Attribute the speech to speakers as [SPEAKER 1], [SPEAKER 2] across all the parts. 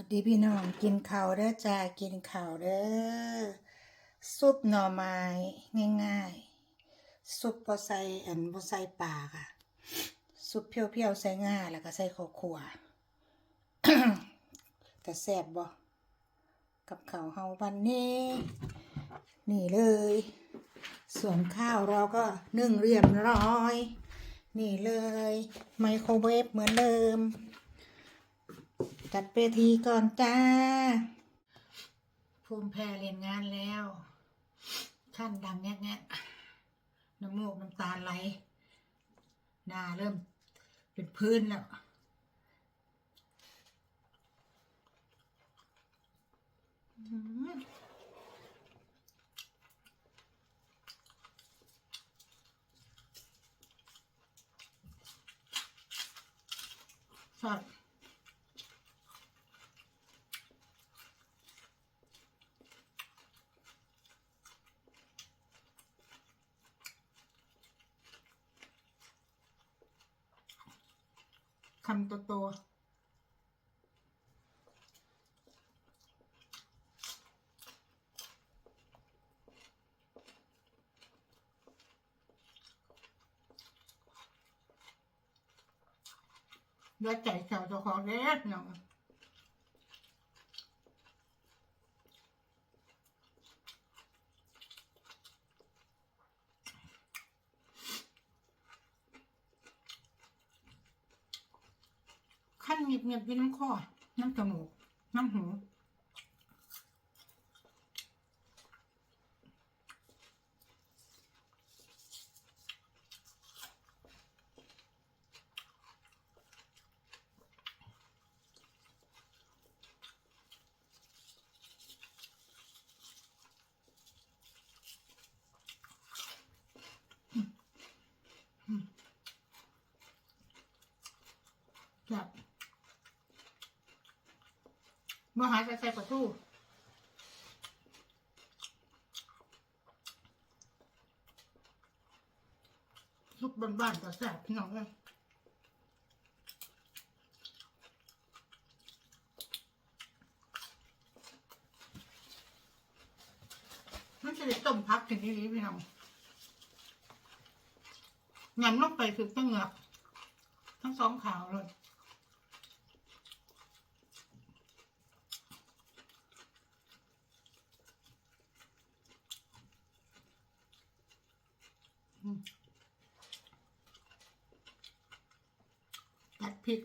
[SPEAKER 1] วัสดีพี่น้องกินข้าวเด้อจ้ากินข้าวเด้อซุปหน่อไม้ง่ายๆ ซุปบ่ใส่อันบ่ใส่ปลาค่ะ ซุปเพียวๆใส่ง่าแล้วก็ใส่ข้าวคั่วแต่แซ่บบ่กับข้าวเฮาวันนี้ นี่เลย ส่วนข้าวเราก็นึ่งเรียบร้อย นี่เลย ไมโครเวฟเหมือนเดิม จัดเวทีก่อนจ้า ภูมิแพ้เรียนงานแล้ว ขั้นดังแงะๆน้ำมูกน้ำตาไหล หน้าเริ่มเป็นพื้นแล้วอื้อสด คำโตๆแล้วใจแถวเจ้าของเด็กเนาะขั้นเงีย บๆอยู่น้ำคอ น้ำจมูก น้ำหูแบบมหาจะใส่ปลาทูซุปบ้านๆก็แซ่บพี่น้องเลยมันจะได้ต้มพักถึงนี้พี่น้องยำลงไปถึงตั้งเหงือกทั้งสองขาวเลย ตัด พริก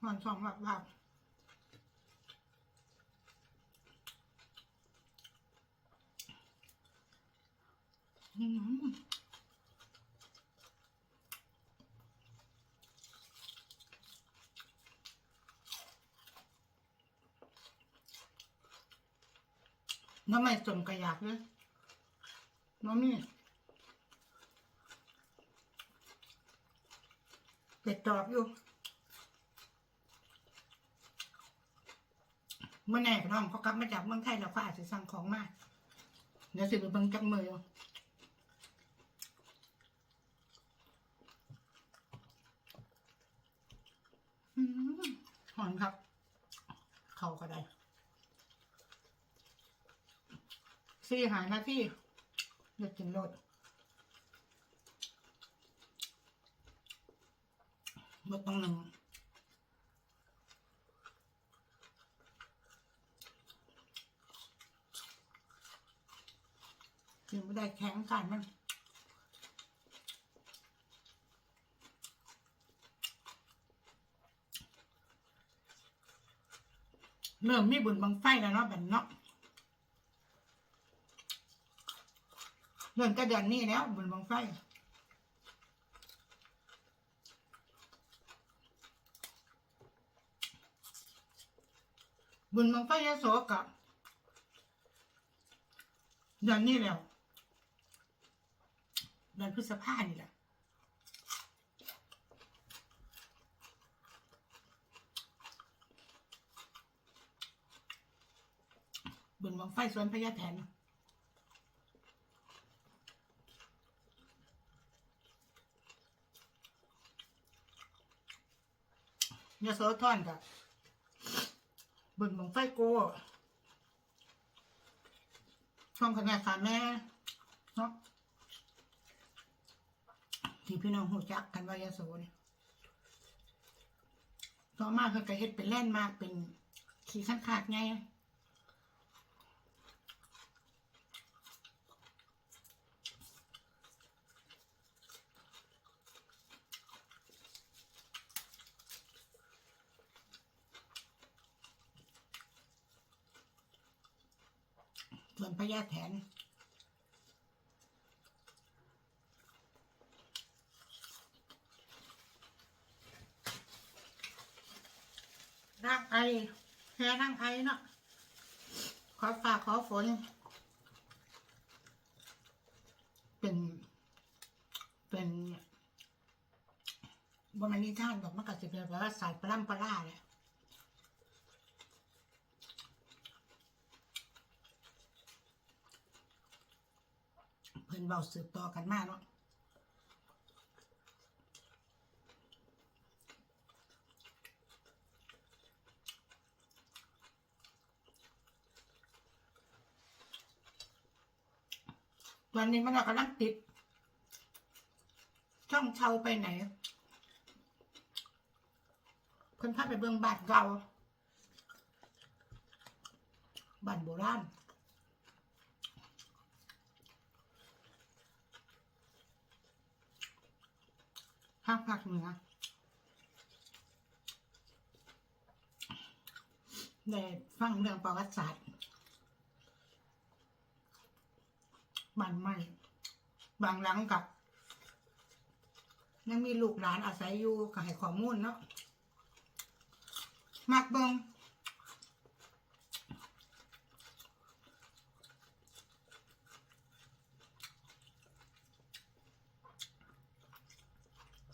[SPEAKER 1] หอนสองแบบแบบอืม น้ำไม่สมกระยากเลยน้ำนี่เป็ดตอบอยู่เมื่อไหร่น้องเขากลับมาจากเมืองไทยแล้วเขาอาจจะสั่งของมาเดี๋ยวสิไปเบิ่งจักมืออยู่อืมหอมครับ เขาก็ได้ สี่หานาที่เด็กกินรสบดต้องหนึ่งกินไม่ได้แข็งกันมันเริ่มมีบุญบังไฟแล้วเนาะแบบเนาะ เงินก็เดือนนี้แล้วบุญบังไฟบุญบังไฟยะโสกับเดือนนี้แล้วเดือนพฤษภานี่แหละบุญบังไฟสวนพญาแถน ยาโสธรกับบึงบังไฟโกช่องคะแนนค่ะแม่เนาะที่พี่น้องหูจักกันว่ายาโสเนี่ยต่อมาเพิ่นก็เฮ็ดเป็นแล่นด์มากเป็นขี่ขั้นขาดไง ส่วนพญาแถนร่างไอแพ้ร่างไอเนาะขอฝากขอฝน เป็นเป็นบนมันนิทานแบบมันก็จะเป็นแบบว่าสายปลาล่ำปลาล่าเลย เพิ่นเบาสืบต่อกันมาเนาะตอนนี้มันกำลังติด ช่องเชาไปไหนเพิ่นพาไปเบิ่งบานเก่าบ้านโบราณ ภาคภาคเหนือได้ฟังเรื่องประวัติศาสตร์บ้านไม่บางหลังกับ ยังมีลูกหลานอาศัยอยู่ก็ให้ข้อมูลเนาะมักเบิง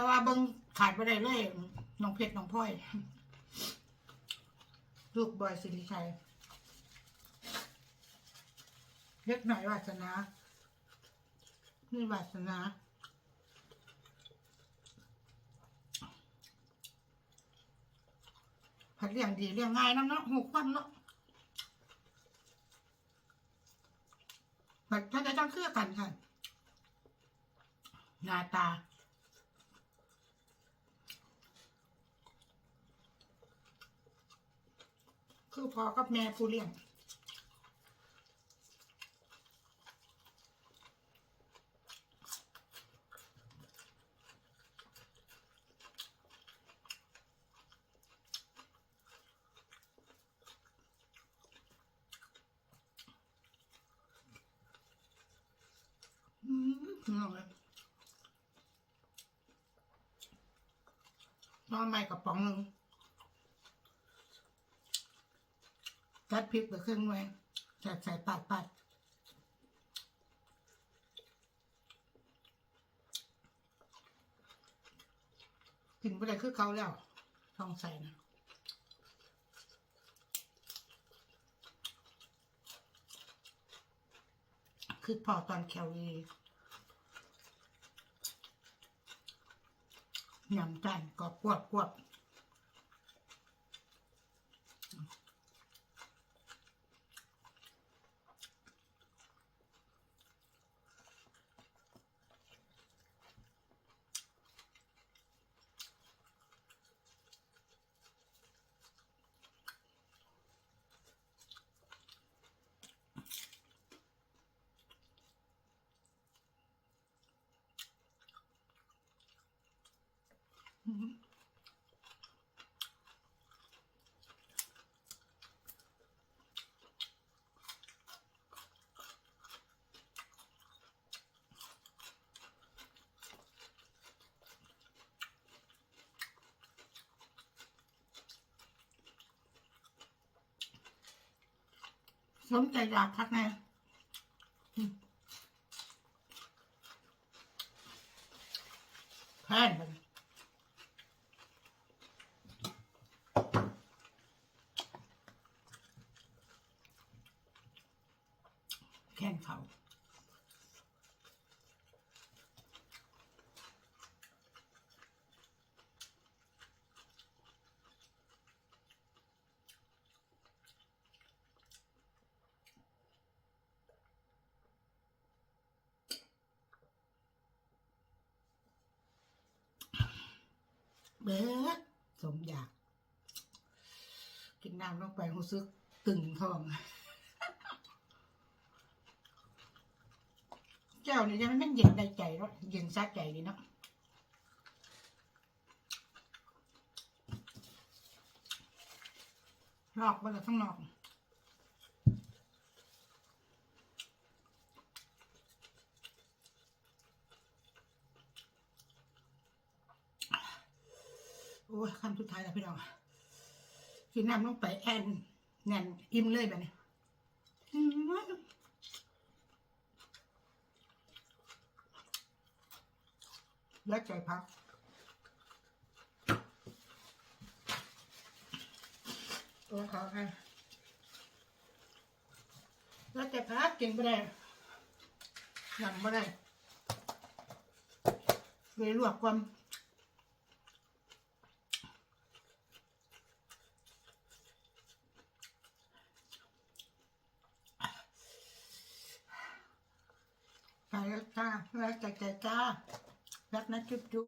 [SPEAKER 1] ถ้าว่าเบิ้งขาดไปได้เลยน้องเพชรน้องพลอยลูกบอยสิริชัยเล็กหน่อยวาสนานี่วาสนาผัดเลี้ยงดีเลี้ยงง่ายน้ำเนาะหูควันเนาะผัดถ้าจะต้องเคลื่อกันค่ะหน้าตา คือพอกับแม่ผู้เลี้ยงอืมถึงเลยนอนไม่กระป๋องหนึ่ง จัดพริกไปครึ่งไว้ใส่ใส่ปัดปัดกินไปได้คือเขาแล้วต้องใส่นะคือพอตอนแคลรียำจันก็กวบกวบ สมใจอยากคักแน่แพนไป เบ๊ะสมอยาก กินน้ำลงไปรู้สึกตึงท้องเจ้านี่ยังมันเย็นได้ใจเนาะเย็นซาใจดีเนาะลอกมาจากข้างนอก อ้ยคำสุดท้ายแล้วพี่น้องกินน้ำลงไปแอนแน่นอิ่มเลยแบบนี้แล้วใจพักตัวเขาให้แล้วใจพักกินไม่ได้ยังไม่ได้เลยลวกความ แล้วจ้าแล้วใจใจจ้ารักนะจุ๊บจุ๊บ